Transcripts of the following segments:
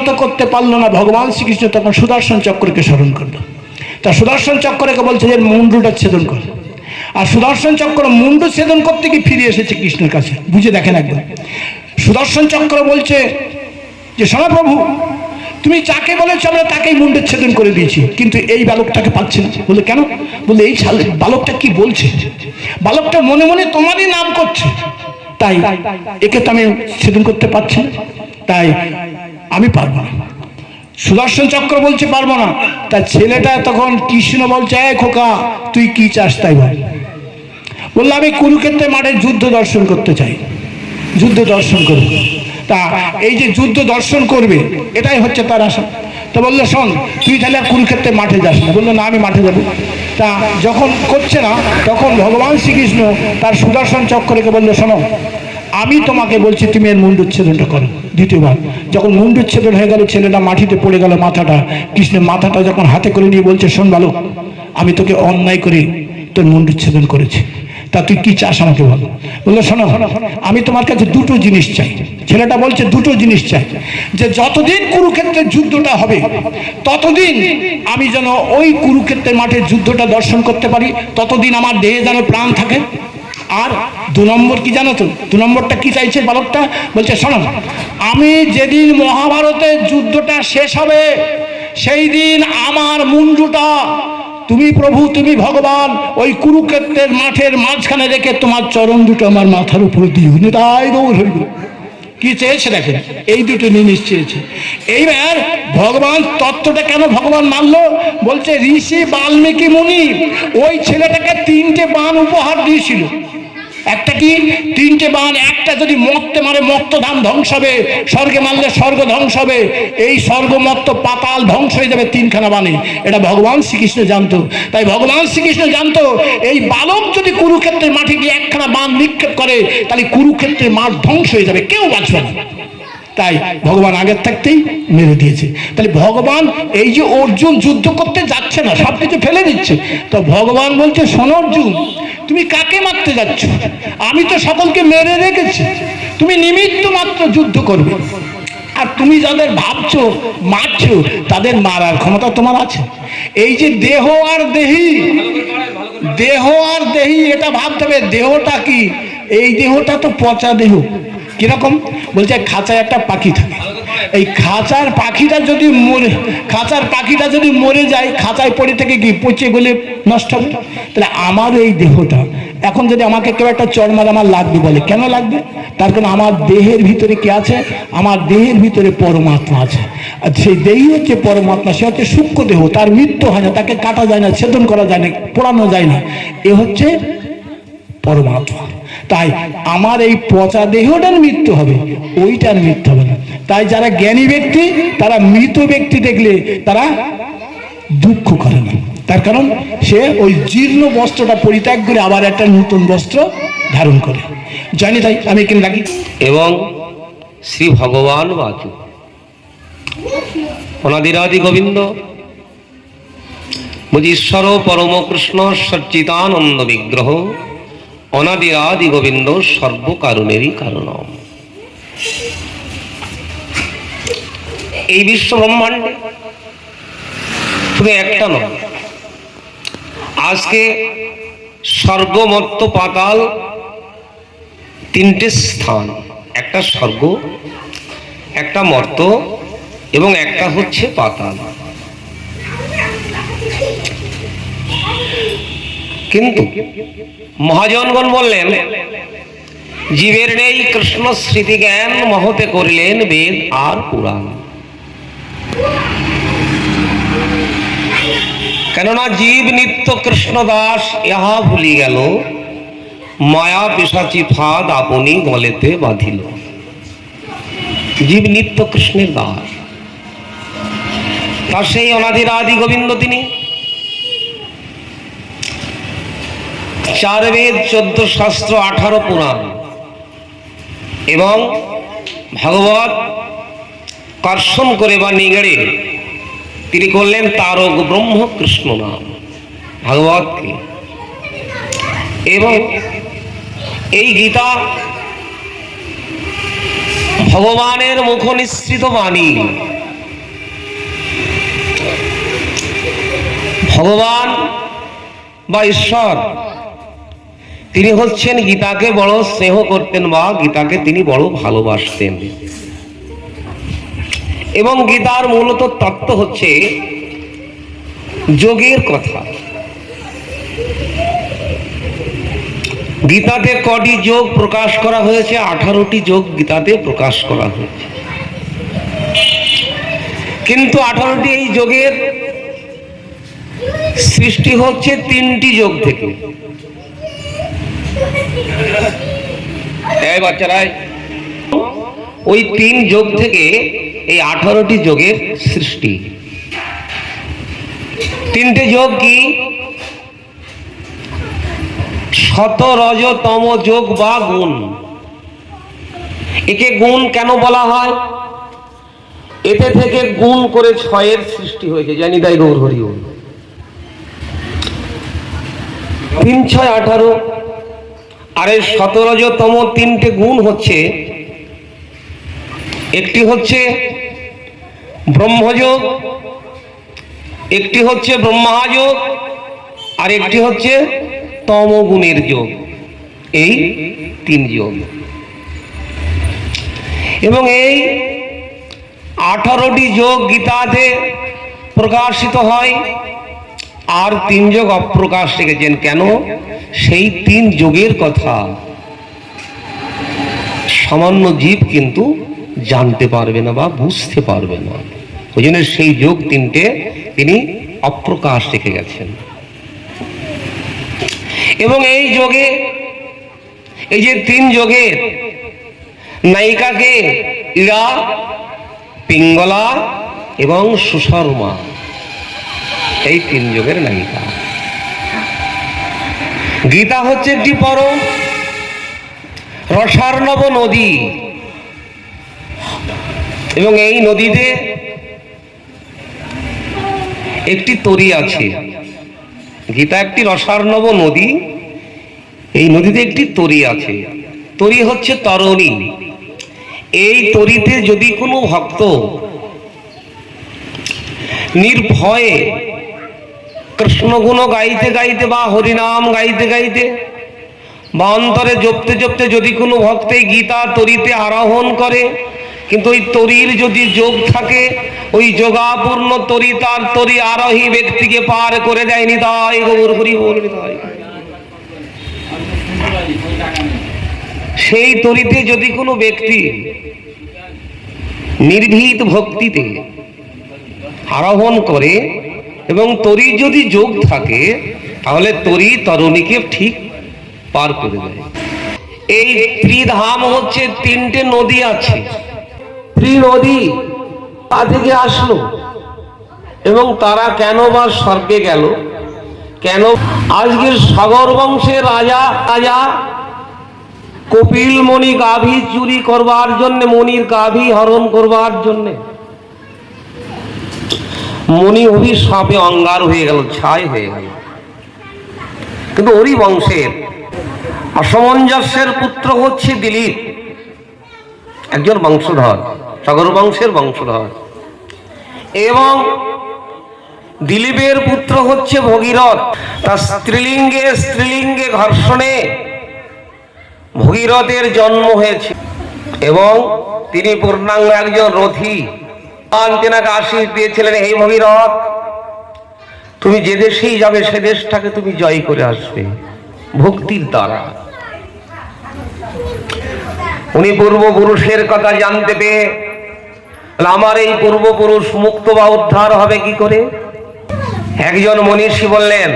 পরিণত করতে পারল না ভগবান শ্রীকৃষ্ণ তখন সুদর্শন চক্রকে স্মরণ করল। তা সুদর্শন চক্রকে বলছে যে মুন্ডুটা ছেদন কর। আর সুদর্শন চক্র মুন্ডু ছেদন করতে গিয়ে ফিরে এসেছে কৃষ্ণের কাছে। বুঝে দেখেন একবার সুদর্শন চক্র বলছে যে সনাপ্রভু তুমি যাকে বলেছ আমরা তাকেই মুন্ডের ছেদন করে দিয়েছি। কিন্তু এই বালকটাকে পাচ্ছি না। বলে কেন? বলে এই বালকটা কি বলছে? বালকটা মনে মনে তোমারই নাম করছে। তাই একে তো আমি ছেদন করতে পারছি তাই আমি পারব না। সুদর্শন চক্র বলছে পারব না। তার ছেলেটা তখন কৃষ্ণ বলছে এ খোকা, তুই কি চাস তাই বল। বলল, আমি কুরুক্ষেত্রে মাঠে যুদ্ধ দর্শন করতে চাই। যুদ্ধ দর্শন করব। তা এই যে যুদ্ধ দর্শন করবে, এটাই হচ্ছে তার আশা। তো বলল, শোন, তুই তাহলে আর কুরুক্ষেত্রে মাঠে যাস না। বলল, না, আমি মাঠে যাব। তা যখন করছে না, তখন ভগবান শ্রীকৃষ্ণ তার সুদর্শন চক্রকে বলল, শোনো, আমি তোমাকে বলছি তুমি এর মুন্ডুচ্ছেদনটা করো। দ্বিতীয়বার, যখন মুন্ডুচ্ছেদন হয়ে গেল, ছেলেটা মাটিতে পড়ে গেল মাথাটা, কৃষ্ণের মাথাটা যখন হাতে করে নিয়ে বলছে, শোন বালক, আমি তোকে অন্যায় করে তোর মুন্ডুচ্ছেদন করেছি। তা তুই কি চাস আমাকে বল? বলল, শোনো, আমি তোমার কাছে দুটো জিনিস চাই। ছেলেটা বলছে, দুটো জিনিস চাই, যে যতদিন কুরুক্ষেত্রের যুদ্ধটা হবে, ততদিন আমি যেন ওই কুরুক্ষেত্রের মাঠের যুদ্ধটা দর্শন করতে পারি, ততদিন আমার দেহে যেন প্রাণ থাকে। আর দু নম্বর কি জানো তো? দু নম্বরটা কি চাইছে বালকটা? বলছে, শোনো, আমি যেদিন মহাভারতের যুদ্ধটা শেষ হবে, সেই দিন আমার মুন্ডুটা, তুমি প্রভু, তুমি ভগবান, ওই কুরুক্ষেত্রের মাঠের মাঝখানে রেখে তোমার চরণ দুটো আমার মাথার উপরে দিও। তাই দৌড় হইব কি চেয়েছে দেখেন এই দুটো জিনিস চেয়েছে। এইবার ভগবান তত্ত্বটা কেন ভগবান মানলো? বলছে, ঋষি বাল্মীকি মুনি ওই ছেলেটাকে তিনটে বান উপহার দিয়েছিল। একটা কি? তিনটে বান, একটা যদি মত্তে মারে মক্ত ধান ধ্বংস হবে, স্বর্গে মারলে স্বর্গ ধ্বংস হবে। এই স্বর্গ, মত্ত, পাতাল ধ্বংস হয়ে যাবে তিনখানা বাণী এটা ভগবান শ্রীকৃষ্ণ জানতো। তাই ভগবান শ্রীকৃষ্ণ জানতো, এই বালক যদি কুরুক্ষেত্রের মাঠে গিয়ে একখানা বান নিক্ষেপ করে, তাহলে কুরুক্ষেত্রের মাঠ ধ্বংস হয়ে যাবে। কেউ বাঁচবে না। তাই ভগবান আগের থাকতেই মেরে দিয়েছে। তাহলে ভগবান এই যে অর্জুন যুদ্ধ করতে যাচ্ছে না সব কিছু ফেলে দিচ্ছে। তো ভগবান বলছে, শোনো অর্জুন, তুমি কাকে মারতে যাচ্ছ? আমি তো সকলকে মেরে রেখেছি। তুমি নিমিত্ত মাত্র যুদ্ধ করবে। আর তুমি যাদের ভাবছ, মারছো, তাদের মারার ক্ষমতা তোমার আছে। এই যে দেহ আর দেহি, দেহ আর দেহি, এটা ভাবতে হবে, দেহটা কি? এই দেহটা তো পচা দেহ। কীরকম? বলছে খাঁচায় একটা পাখি থাকে। এই খাঁচার পাখিটা যদি মরে, খাঁচার পাখিটা যদি মরে যায়, খাঁচায় পড়ে থেকে কি পচে গলে নষ্ট হবে? তাহলে আমার এই দেহটা, এখন যদি আমাকে কেউ একটা চড় মারে আমার লাগবে বলে, কেন লাগবে? তার কারণ আমার দেহের ভিতরে কি আছে? আমার দেহের ভিতরে পরমাত্মা আছে। আর সেই দেহই হচ্ছে পরমাত্মা, সে হচ্ছে সূক্ষ্ম দেহ, তার মৃত্যু হয় না, তাকে কাটা যায় না, ছেদন করা যায় না, পোড়ানো যায় না। এ হচ্ছে পরমাত্মা। তাই আমার এই পচা দেহটার মৃত্যু হবে, ওইটার মৃত্যু হবে না। তাই যারা জ্ঞানী ব্যক্তি, তারা মৃত ব্যক্তি দেখলে তারা দুঃখ করে না। তার কারণ সে ওই জীর্ণ বস্ত্রটা পরিত্যাগ করে আবার একটা নতুন বস্ত্র ধারণ করে। জানি তাই আমি এখানে রাখি। এবং শ্রী ভগবান বাচু অনাদিরাদি গোবিন্দ। ঈশ্বর পরম কৃষ্ণ সচ্চিতানন্দ বিগ্রহ। অনাদিরাদি গোবিন্দ সর্বকারণেরই কারণ এই বিশ্ব ব্রহ্মাণ্ডে শুধু একটা নয়, আজকে স্বর্গমত্ত পাতাল তিনটে স্থান, একটা স্বর্গ, একটা মর্ত এবং একটা হচ্ছে পাতাল। কিন্তু মহাজনগণ বললেন, জীবের নেই কৃষ্ণ স্মৃতি জ্ঞান মহতে করিলেন বেদ আর পুরাণ। কেননা জীব নিত্য কৃষ্ণ দাস, ইহা ভুলি গেল। মায়া পিসাচি ফাঁদ আপনি গলেতে বাঁধিল। জীব নিত্য কৃষ্ণের দাস। তার সেই অনাদির আদি গোবিন্দ তিনি। চার বেদ চোদ্দ শাস্ত্র আঠারো পুরাণ। এবং ভগবত কর্ষণ করে বা নিগড়ে তিনি করলেন তারক ব্রহ্ম কৃষ্ণ নাম ভগবতকে এবং এই গীতা ভগবানের মুখ নিঃসৃত বাণী। ভগবান বা ঈশ্বর তিনি হচ্ছেন গীতাকে বড় স্নেহ করতেন বা গীতাকে তিনি বড় ভালোবাসতেন। এবং গীতার মূলত তত্ত্ব হচ্ছে যোগের কথা। গীতাতে কটি যোগ প্রকাশ করা হয়েছে, আঠারোটি যোগ গীতাতে প্রকাশ করা হয়েছে। কিন্তু আঠারোটি এই যোগের সৃষ্টি হচ্ছে তিনটি যোগ থেকে। এই বাচ্চারাই ওই তিন যোগ থেকে এই আঠারোটি যোগের সৃষ্টি। তিনটে যোগ কি? শত রজতম যোগ বা গুণ। একে গুণ কেন বলা হয়? এতে থেকে গুণ করে ছয়ের সৃষ্টি হয়েছে। জানি তাই গৌর হরি তিন ছয় আঠারো আর এই সতেরোজতম তিনটে গুণ হচ্ছে, একটি হচ্ছে ব্রহ্মযোগ, একটি হচ্ছে ব্রহ্মাযোগ, আর একটি হচ্ছে তমগুণের যোগ। এই তিন যোগ। এবং এই আঠারোটি যোগ গীতাতে প্রকাশিত হয়। আর তিন যোগ অপ্রকাশ রেখেছেন কেন? সেই তিন যোগের কথা সামান্য জীব কিন্তু জানতে পারবে না বা বুঝতে পারবে না। ওই জন্য সেই যোগ তিনটে তিনি অপ্রকাশ রেখে গেছেন। এবং এই যোগে, এই যে তিন যোগের নায়িকাকে ইরা, পিঙ্গলা এবং সুশর্মা এই তিন যুগের নায়িকা। গীতা হচ্ছে একটি পরম রসার্ণব নদী। এবং এই নদীতে একটি তরি আছে। গীতা একটি রসার্ণব নদী, এই নদীতে একটি তরি আছে। তরি হচ্ছে তরণী। এই তরিতে যদি কোনো ভক্ত নির্ভয়ে কৃষ্ণগুণ গাইতে গাইতে বা হরিনাম গাইতে গাইতে বা অন্তরে জপতে জপতে যদি কোনো ভক্ত গীতা তরিতে আরোহণ করে, কিন্তু ওই তরির যদি যোগ থাকে, ওই যোগাপূর্ণ তরি তার তরি আরোহী ব্যক্তিকে পার করে দেয়নি তাই হরি বলবি তাই সেই তরিতে যদি কোনো ব্যক্তি নির্ভীত ভক্তিতে আরোহণ করে এবং তরি যদি যোগ থাকে, তাহলে তরি তরুণীকে ঠিক পার করে দেয়। এই ত্রিধাম হচ্ছে তিনটে নদী আছে। ত্রি নদী তা থেকে আসলো। এবং তারা কেন বা স্বর্গে গেল? কেন? আজকের সাগর বংশের রাজা রাজা কপিল মণি গাভী চুরি করবার জন্য মণির গাভী হরণ করবার জন্যে। মণি অভিশাপে অঙ্গার হয়ে গেল, ছাই হয়ে গেল। কিন্তু ওরই বংশের অসমঞ্জস্যের পুত্র হচ্ছে দিলীপ, একজন বংশধর সাগর বংশের বংশধর। এবং দিলীপের পুত্র হচ্ছে ভগীরথ। তার স্ত্রীলিঙ্গে স্ত্রীলিঙ্গে ঘর্ষণে ভগীরথের জন্ম হয়েছে। এবং তিনি পূর্ণাঙ্গ একজন রথী। তেনাকে আশীষ দিয়েছিলেন, হে ভগীরথ, তুমি যে দেশেই যাবে, সে দেশটাকে তুমি জয় করে আসবে, ভক্তির দ্বারা। উনি পূর্বপুরুষের কথা জানতে পেয়ে আমার এই পূর্বপুরুষ মুক্ত বা উদ্ধার হবে কি করে? একজন মনীষী বললেন,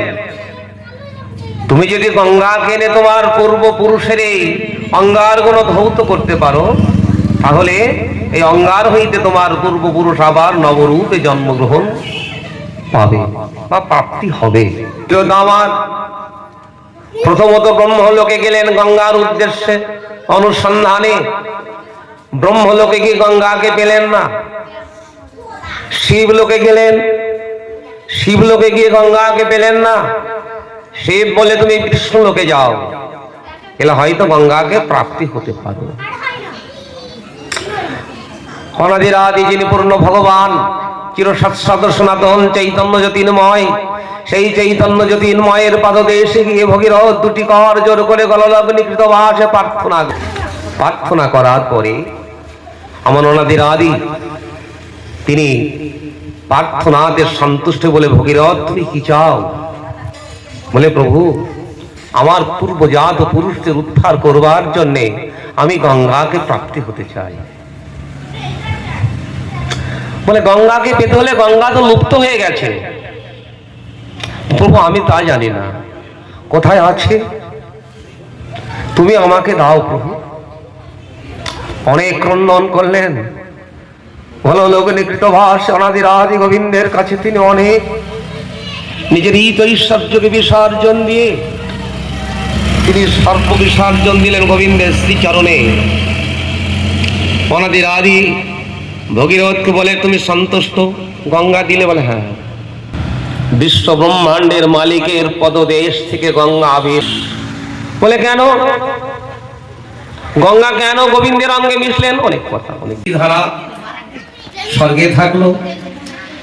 তুমি যদি গঙ্গা কেনে তোমার পূর্বপুরুষের এই অঙ্গারগুলো ধৌত করতে পারো তাহলে এই অঙ্গার হইতে তোমার পূর্বপুরুষ আবার নবরূপে জন্মগ্রহণ পাবে বা প্রাপ্তি হবে। আমার প্রথমত ব্রহ্মলোকে গেলেন গঙ্গার উদ্দেশ্যে। অনুসন্ধানে ব্রহ্মলোকে গিয়ে গঙ্গাকে পেলেন না? শিবলোকে গেলেন। শিবলোকে গিয়ে গঙ্গাকে পেলেন না? শিব বলে তুমি কৃষ্ণলোকে যাও। এলে হয়তো গঙ্গাকে প্রাপ্তি হতে পারো। অনাদিরাদি যিনি পূর্ণ ভগবান চিরসৎসদ সনাতন চৈতন্য জ্যোতির্ময় সেই চৈতন্য জ্যোতির্ময়ের পাদদেশে গিয়ে ভগীরথ দুটি কর জোর করে গললগ্নিকৃত বাসে প্রার্থনা প্রার্থনা করার পরে আমার অনাদির আদি, তিনি প্রার্থনাতে সন্তুষ্ট বলে ভগীরথ, তুমি কি চাও? বলে, প্রভু, আমার পূর্বজাত পুরুষদের উদ্ধার করবার জন্যে আমি গঙ্গাকে প্রাপ্তি হতে চাই। বলে, গঙ্গাকে পেতে হলে গঙ্গা তো লুপ্ত হয়ে গেছে। প্রভু, আমি তা জানি না। কোথায় আছে? তুমি আমাকে দাও প্রভু। অনেক ক্রন্দন করলেন। ভালো লোক নিকৃত ভাস অনাদির আদি গোবিন্দের কাছে তিনি অনেক নিজের হিত ঐশ্বর্যকে বিসর্জন দিয়ে তিনি সর্ব বিসর্জন দিলেন গোবিন্দের শ্রীচরণে। অনাদির আদি ভগীরথকে বলে, তুমি সন্তুষ্ট? গঙ্গা দিলে বলে হ্যাঁ। বিশ্ব ব্রহ্মাণ্ডের মালিকের পদদেশ থেকে গঙ্গা আবির বলে, কেন? গঙ্গা কেন গোবিন্দের অঙ্গে মিশলেন? অনেক কথা, অনেক ধারা। স্বর্গে থাকল।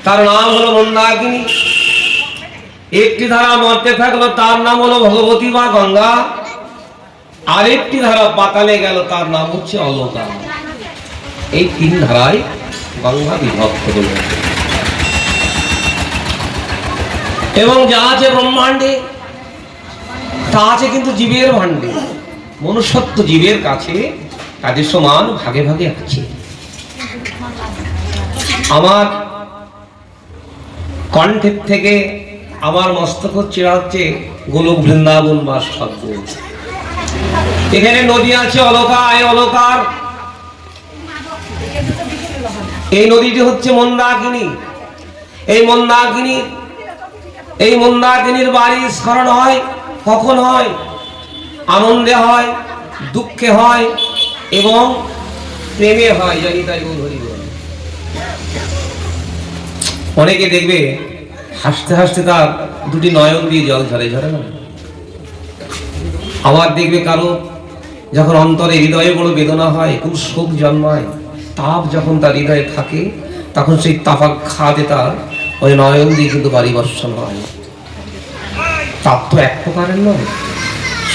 তার নাম হলো মন্দাকিনী একটি ধারা মর্তে থাকল, তার নাম হলো ভগবতী বা গঙ্গা। আরেকটি ধারা পাতালে গেল, তার নাম হচ্ছে অলকা এই তিন ধারায় গঙ্গা বিভক্ত এবং যা আছে ব্রহ্মাণ্ডে, তা আছে কিন্তু জীবের ভাণ্ডে। মনুষ্যত্ব জীবের কাছে, তাদের সমান ভাগে ভাগে আছে। আমার কণ্ঠের থেকে আমার মস্তক চেরা হচ্ছে গোলক বৃন্দাবন বা শব্দ। এখানে নদী আছে অলকা এই অলকার এই নদীটি হচ্ছে মন্দাকিনী। এই মন্দাকিনী, এই মন্দাকিনীর বাড়ি স্মরণ হয়, কখন হয়? আনন্দে হয়, দুঃখে হয় এবং প্রেমে হয়, জানি তাই অনেকে দেখবে হাসতে হাসতে তার দুটি নয়ন দিয়ে জল ঝরে ঝরে না? আবার দেখবে কারও যখন অন্তরে হৃদয়ে বড় বেদনা হয়, খুব শোক জন্মায় তাপ যখন তার হৃদয়ে থাকে, তখন সেই তাপাঘাতে তার ওই নয়ন দিয়ে কিন্তু বাড়ি বর্ষণ হয়। তাপ তো এক প্রকারের নয়।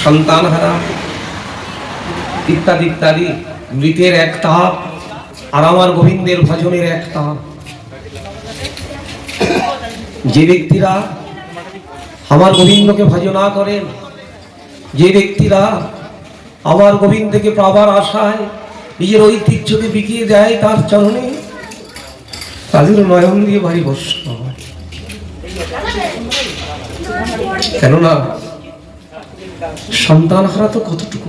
সন্তান হারা, ইত্যাদি ইত্যাদি, মৃতের এক তাপ আর আমার গোবিন্দের ভজনের এক তাপ। যে ব্যক্তিরা আমার গোবিন্দকে ভজনা করেন, যে ব্যক্তিরা আমার গোবিন্দকে পাবার আশায় নিজের ঐতিহ্যকে বিকিয়ে দেয় তার চরণে। তাদের নয়ন দিয়ে বর্ষণ হয় কেননা সন্তান হারা তো কতটুকু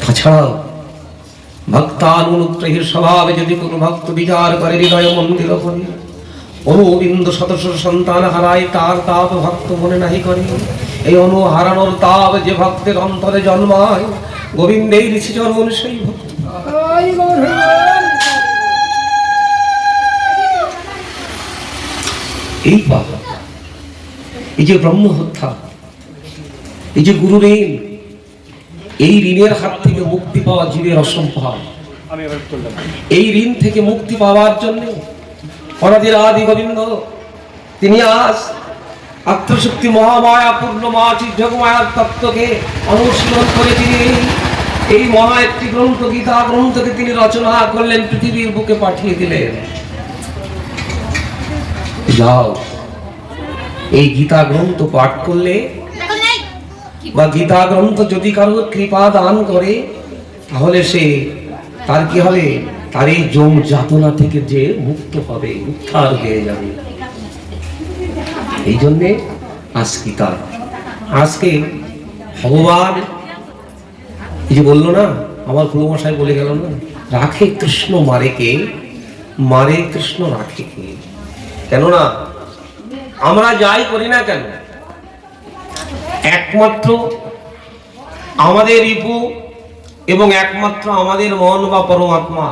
তাছাড়াও ভক্তানুগ্রহের স্বভাবে যদি কোনো ভক্ত বিচার করে হৃদয় মন্দির করে অনুবিন্দ সদস্য সন্তান হারায় তার তাপ ভক্ত মনে নাহি করে। এই অনু হারানোর তাপ যে ভক্তের অন্তরে জন্মায় গোবিন্দের ঋষি চরণ সেই এই এই যে ব্রহ্ম হত্যা এই যে গুরু ঋণ, এই ঋণের হাত থেকে মুক্তি পাওয়া জীবের অসম্ভব। এই ঋণ থেকে মুক্তি পাওয়ার জন্য অনাদির আদি গোবিন্দ, তিনি আজ আত্মশক্তি মহামায়া পূর্ণ মা যোগমায়ার তত্ত্বকে অনুশীলন করে তিনি। এই- মহা একটি গ্রন্থ, গীতা গ্রন্থকে তিনি রচনা করলেন, পৃথিবীর বুকে পাঠিয়ে দিলেন। যাও, এই গীতা গ্রন্থ পাঠ করলে বা গীতা গ্রন্থ যদি কারও কৃপা দান করে, তাহলে সে, তার কি হবে? তার এই জম যাতনা থেকে যে মুক্ত হবে, উদ্ধার হয়ে যাবে। এই জন্যে আজ গীতা। আজকে ভগবান, এই যে বলল না, আমার মশাই বলে গেল না, রাখে কৃষ্ণ মারে কে? মারে কৃষ্ণ রাখে কে? কেননা, আমরা যাই করি না কেন, একমাত্র আমাদের রিপু এবং একমাত্র আমাদের মন বা পরমাত্মা।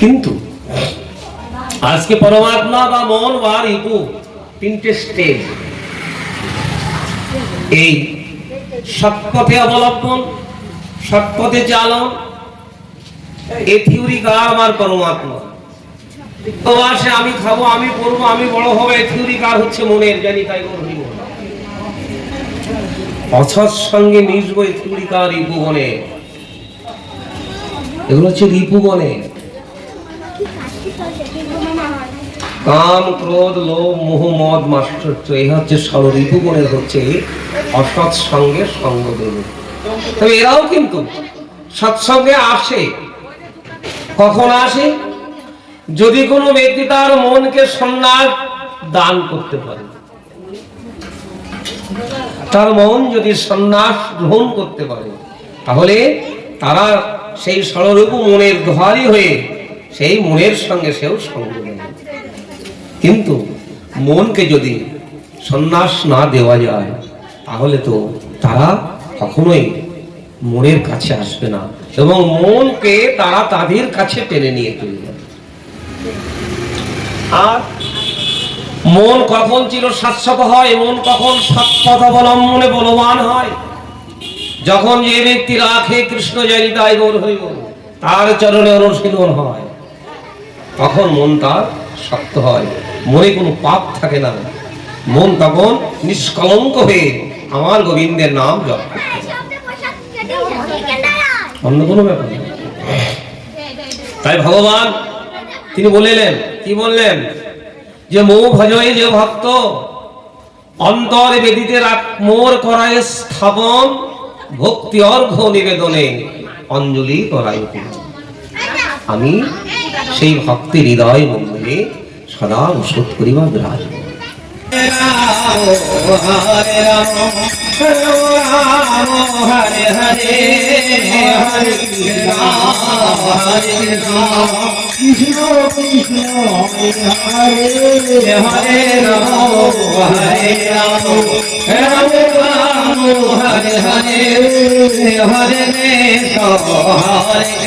কিন্তু আজকে পরমাত্মা বা মন বা রিপু, তিনটে স্টেজ এই সৎপথে অবলম্বন, সৎপথে চালন, এ থিওরি কার আমার পরমাত্মা। আসে, আমি খাব, আমি পড়ব, আমি বড় হব, এ থিওরি হচ্ছে মনের জানি তাই অসৎ সঙ্গে মিশবো, এ থিওরি কার রিপুবনে এগুলো হচ্ছে রিপুবনে কাম, ক্রোধ, লোভ, মোহ, মদ মাশ্চর্য এই হচ্ছে ষড় রিপুবনের হচ্ছে অসৎ সঙ্গে সঙ্গ দেবে। তবে এরাও কিন্তু সৎসঙ্গে আসে। কখন আসে? যদি কোনো ব্যক্তি তার মনকে সন্ন্যাস দান করতে পারে। তার মন যদি সন্ন্যাস গ্রহণ করতে পারে, তাহলে তারা সেই সরলরূপ মনের দোহারি হয়ে সেই মনের সঙ্গে সেও সঙ্গ নেবে। কিন্তু মনকে যদি সন্ন্যাস না দেওয়া যায়, তাহলে তো তারা কখনোই মনের কাছে আসবে না এবং মনকে তারা তাদের কাছে টেনে নিয়ে চলে যাবে। আর মন কখন ছিল শাশ্বত হয়, মন কখন সৎপথ অবলম্বনে বলবান হয়? যখন যে ব্যক্তি রাখে কৃষ্ণ জানি তাই গৌর হইব, তার চরণে অনুশীলন হয়, তখন মন তার শক্ত হয়। মনে কোনো পাপ থাকে না। মন তখন নিষ্কলঙ্ক হয়ে আমার গোবিন্দের নাম জপ অন্য কোনো ব্যাপার তাই ভগবান, তিনি বলিলেন, কি বললেন? যে মৌ ভজয়ে যে ভক্ত, অন্তর বেদিতে মোর করায় স্থাপন ভক্তি অর্ঘ নিবেদনে অঞ্জলি করাই আমি সেই ভক্তি হৃদয় মন্দিরে সদা ওষুধ করিবা বিরাজ হরে রাম রাম হরে হরে হরে রাম হরে রাম কৃষ্ণ কৃষ্ণ হরে হরে রাম হরে রাম রাম রাম হরে হরে হরে কৃষ্ণ হরে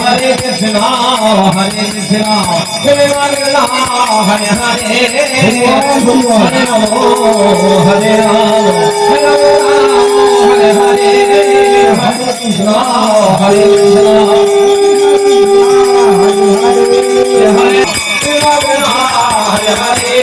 হরে কৃষ্ণ রাম হরে কৃষ্ণ হরে কৃষ্ণ হরে হরে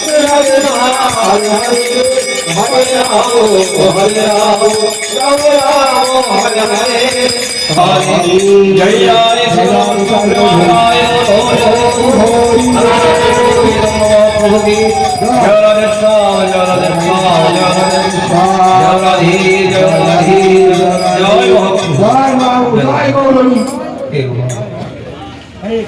हरे राम हरे हरे राम हरे राम राम राम हरे हरे हरे जय आय सदाम सदाय जय जय जय जय